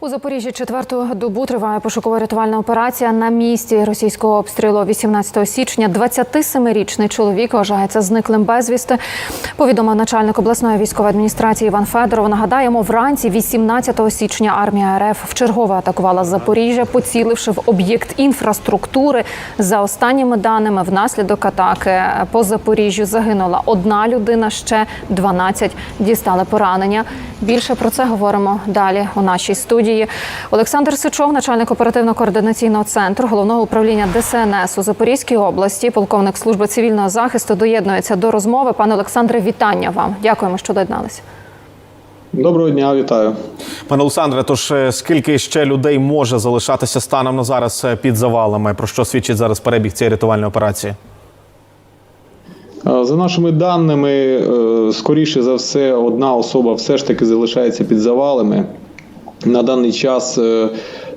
У Запоріжжі четверту добу триває пошуково-рятувальна операція на місці російського обстрілу 18 січня. 27-річний чоловік вважається зниклим безвісти. Повідомив начальник обласної військової адміністрації Іван Федоров. Нагадаємо, вранці 18 січня армія РФ вчергове атакувала Запоріжжя, поціливши в об'єкт інфраструктури. За останніми даними, внаслідок атаки по Запоріжжю загинула одна людина, ще 12 дістали поранення. Більше про це говоримо далі у нашій студії. Олександр Сичов, начальник оперативно-координаційного центру головного управління ДСНС у Запорізькій області, полковник служби цивільного захисту, доєднується до розмови. Пане Олександре, вітання вам. Дякуємо, що доєдналися. Доброго дня, вітаю. Пане Олександре, тож е, скільки ще людей може залишатися станом на зараз е, під завалами? Про що свідчить зараз перебіг цієї рятувальної операції? Е, За нашими даними, скоріше за все, одна особа все ж таки залишається під завалами. На даний час е,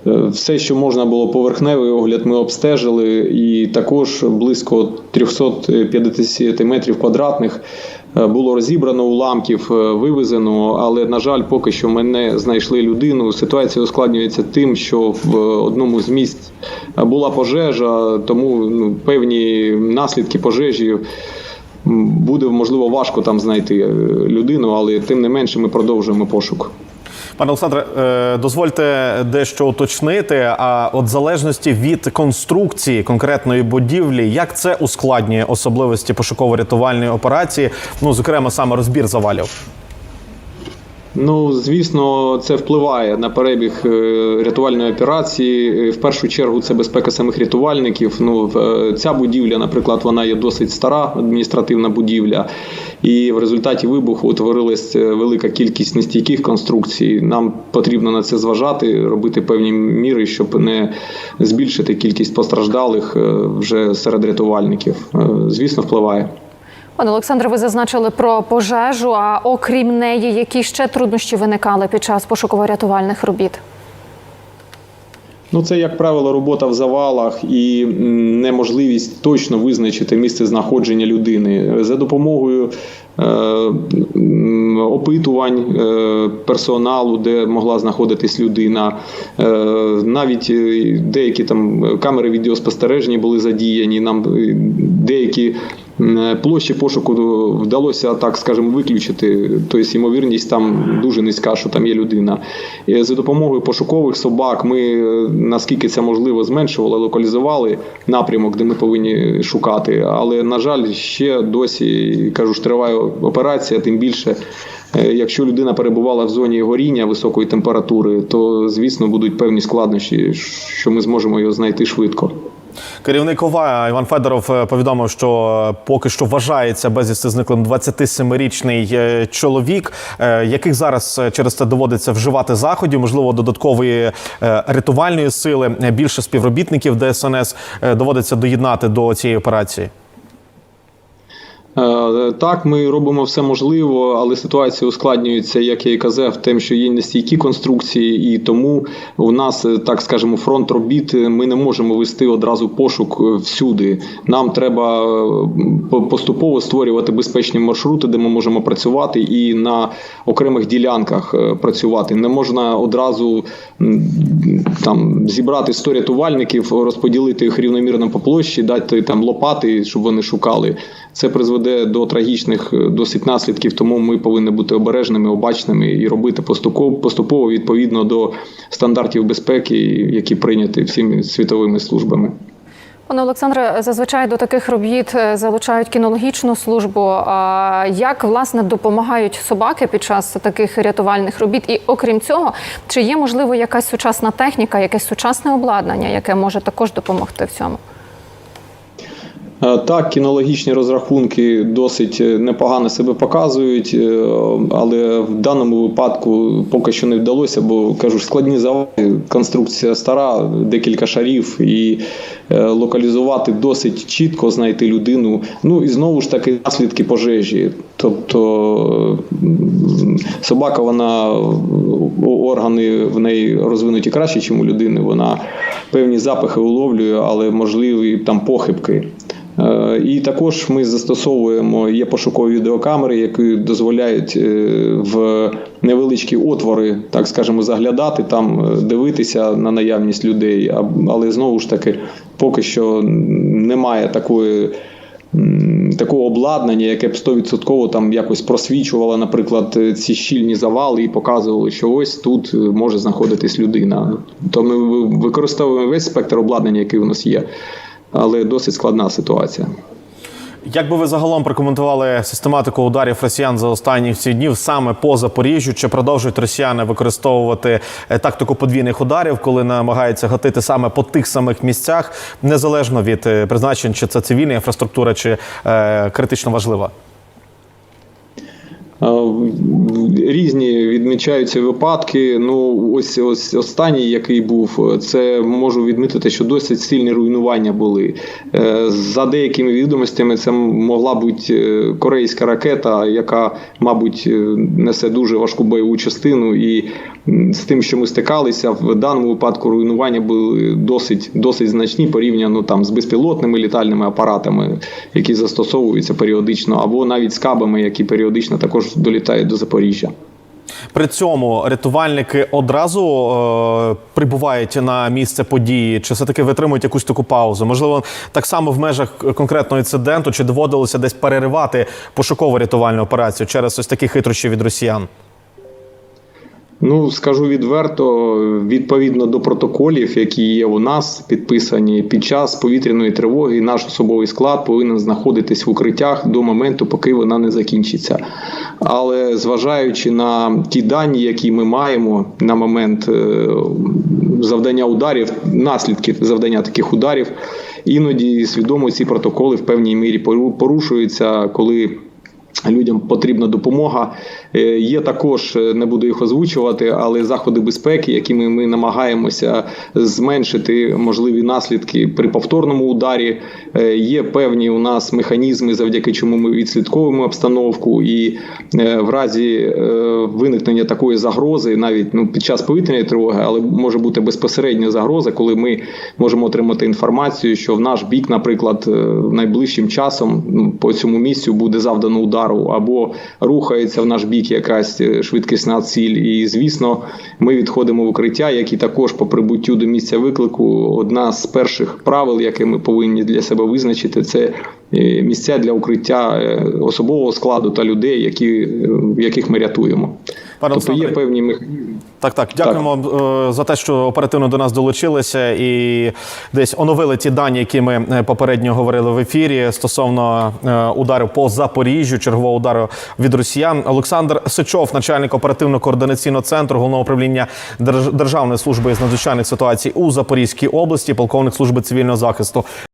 е, все, що можна було поверхневий огляд, ми обстежили, і також близько 350 метрів квадратних е, було розібрано уламків, вивезено. Але на жаль, поки що ми не знайшли людину. Ситуація ускладнюється тим, що в одному з місць була пожежа, тому ну, певні наслідки пожежі. Буде можливо важко там знайти людину, але тим не менше ми продовжуємо пошук. Пане Олександре, е, дозвольте дещо уточнити. А от залежності від конструкції конкретної будівлі, як це ускладнює особливості пошуково-рятувальної операції? Ну, зокрема, саме розбір завалів. Ну, звісно, це впливає на перебіг е, рятувальної операції. Е, В першу чергу це безпека самих рятувальників. Ну, е, ця будівля, наприклад, вона є досить стара адміністративна будівля, і в результаті вибуху утворилась велика кількість нестійких конструкцій. Нам потрібно на це зважати, робити певні міри, щоб не збільшити кількість постраждалих вже серед рятувальників. Звісно, впливає. Пане Олександре, ви зазначили про пожежу. А окрім неї, які ще труднощі виникали під час пошуково-рятувальних робіт? Ну, це, як правило, робота в завалах і неможливість точно визначити місце знаходження людини за допомогою е, опитувань е, персоналу, де могла знаходитись людина. Е, навіть деякі там камери відеоспостереження були задіяні. Нам деякі площі пошуку вдалося, так скажемо, виключити. Тобто, ймовірність там дуже низька, що там є людина. І за допомогою пошукових собак ми, е, наскільки це можливо, зменшували, локалізували напрямок, де ми повинні шукати. Але, на жаль, ще досі кажу ж, триває операція, тим більше. е, Якщо людина перебувала в зоні горіння високої температури, то звісно будуть певні складнощі, що ми зможемо його знайти швидко. Керівник ОВА Іван Федоров е, повідомив, що поки що вважається безвісти зниклим 27-річний е, чоловік, е, яких зараз е, через це доводиться вживати заходів, можливо, додаткової е, рятувальної сили. Е, Більше співробітників ДСНС е, доводиться доєднати до цієї операції. Е, Так, ми робимо все можливе, але ситуація ускладнюється, як я і казав, тим, що є нестійкі конструкції, і тому у нас, е, так скажемо, фронт робіт. е, Ми не можемо вести одразу пошук всюди. Нам треба поступово створювати безпечні маршрути, де ми можемо працювати, і на окремих ділянках працювати. Не можна одразу там зібрати 100 рятувальників, розподілити їх рівномірно по площі, дати там лопати, щоб вони шукали. Це призведе до трагічних е, досить наслідків, тому ми повинні бути обережними, обачними і робити поступово відповідно до стандартів безпеки, які прийняті всіми світовими службами. Пане Олександре, зазвичай до таких робіт е, залучають кінологічну службу. А Як власне допомагають собаки під час таких рятувальних робіт? І окрім цього, чи є можливо якась сучасна техніка, якесь сучасне обладнання, яке може також допомогти в цьому? Е, Так, кінологічні розрахунки досить е, непогано себе показують, е, але в даному випадку поки що не вдалося, бо кажу складні завали, конструкція стара, декілька шарів, і локалізувати досить чітко, знайти людину. Ну і знову ж таки наслідки пожежі. Тобто собака, вона органи в неї розвинуті краще, ніж у людини. Вона певні запахи уловлює, але можливі там похибки. Е, І також ми застосовуємо є пошукові відеокамери, які дозволяють е, в невеличкі отвори, так скажемо, заглядати там, е, дивитися на наявність людей. Але знову ж таки, поки що немає такої. Такого обладнання, яке б 100% там якось просвічувало, наприклад, ці щільні завали і показувало, що ось тут може знаходитись людина. То ми використовуємо весь спектр обладнання, який у нас є, але досить складна ситуація. Як би ви загалом прокоментували систематику ударів росіян за останні ці днів саме по Запоріжжю? Чи продовжують росіяни використовувати е, тактику подвійних ударів, коли намагаються гатити саме по тих самих місцях, незалежно від е, призначень, чи це цивільна інфраструктура, чи е, критично важлива? Різні відмічаються випадки. Ну, ось ось останній, який був, це можу відмітити, що досить сильні руйнування були. Е, За деякими відомостями, це могла бути е, корейська ракета, яка, мабуть, е, несе дуже важку бойову частину. І з тим, що ми стикалися, в даному випадку руйнування були досить досить значні порівняно там з безпілотними літальними апаратами, які застосовуються періодично, або навіть з кабами, які періодично також долітають до Запоріжжя. При цьому рятувальники одразу е, прибувають на місце події, чи все таки витримують якусь таку паузу? Можливо, так само в межах конкретного інциденту, чи доводилося десь переривати пошукову рятувальну операцію через ось такі хитрощі від росіян? Ну, скажу відверто, відповідно до протоколів, які є у нас підписані під час повітряної тривоги, наш особовий склад повинен знаходитись в укриттях до моменту, поки вона не закінчиться. Але зважаючи на ті дані, які ми маємо на момент е, завдання ударів, наслідки завдання таких ударів, іноді свідомо ці протоколи в певній мірі пору- порушуються, коли. Людям потрібна допомога. Е, Є також, е, не буду їх озвучувати, але заходи безпеки, якими ми намагаємося зменшити можливі наслідки при повторному ударі. Е, Є певні у нас механізми, завдяки чому ми відслідковуємо обстановку, і в разі виникнення такої загрози, навіть ну під час повітряної тривоги, але може бути безпосередня загроза, коли ми можемо отримати інформацію, що в наш бік, наприклад, найближчим часом ну, по цьому місцю буде завдано удару, або рухається в наш бік якась е, швидкісна ціль. І звісно, ми відходимо в укриття, які також по прибуттю до місця виклику. Одна з перших правил, яке ми повинні для себе визначити, це місця для укриття е, особового складу та людей, які, е, яких ми рятуємо. Пане тобто є певні механізми. Так, так, дякуємо е, за те, що оперативно до нас долучилися і десь оновили ті дані, які ми е, попередньо говорили в ефірі стосовно е, ударів по Запоріжжю, чергового удару від росіян. Олександр Сичов, начальник оперативно-координаційного центру головного управління Держ- Державної служби з надзвичайних ситуацій у Запорізькій області, полковник служби цивільного захисту.